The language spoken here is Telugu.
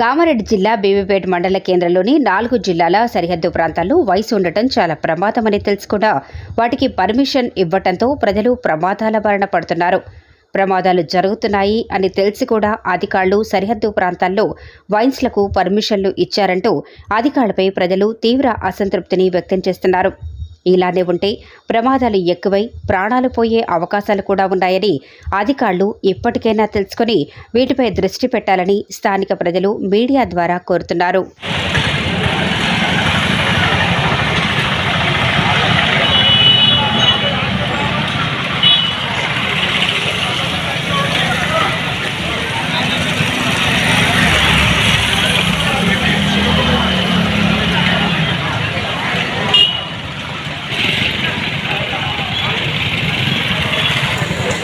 కామారెడ్డి జిల్లా బీబీపేట మండల కేంద్రంలోని నాలుగు జిల్లాల సరిహద్దు ప్రాంతాల్లో వయసు ఉండటం చాలా ప్రమాదమని తెలుసుకున్నా. వాటికి పర్మిషన్ ఇవ్వటంతో ప్రజలు ప్రమాదాల బారిన పడుతున్నారు. ప్రమాదాలు జరుగుతున్నాయి అని తెలిసి కూడా అధికారులు సరిహద్దు ప్రాంతాల్లో వైన్స్లకు పర్మిషన్లు ఇచ్చారంటూ అధికారులపై ప్రజలు తీవ్ర అసంతృప్తిని వ్యక్తం చేస్తున్నారు. ఇలానే ఉంటే ప్రమాదాలు ఎక్కువై ప్రాణాలు పోయే అవకాశాలు కూడా ఉన్నాయని అధికారులు ఇప్పటికైనా తెలుసుకుని వీటిపై దృష్టి పెట్టాలని స్థానిక ప్రజలు మీడియా ద్వారా కోరుతున్నారు.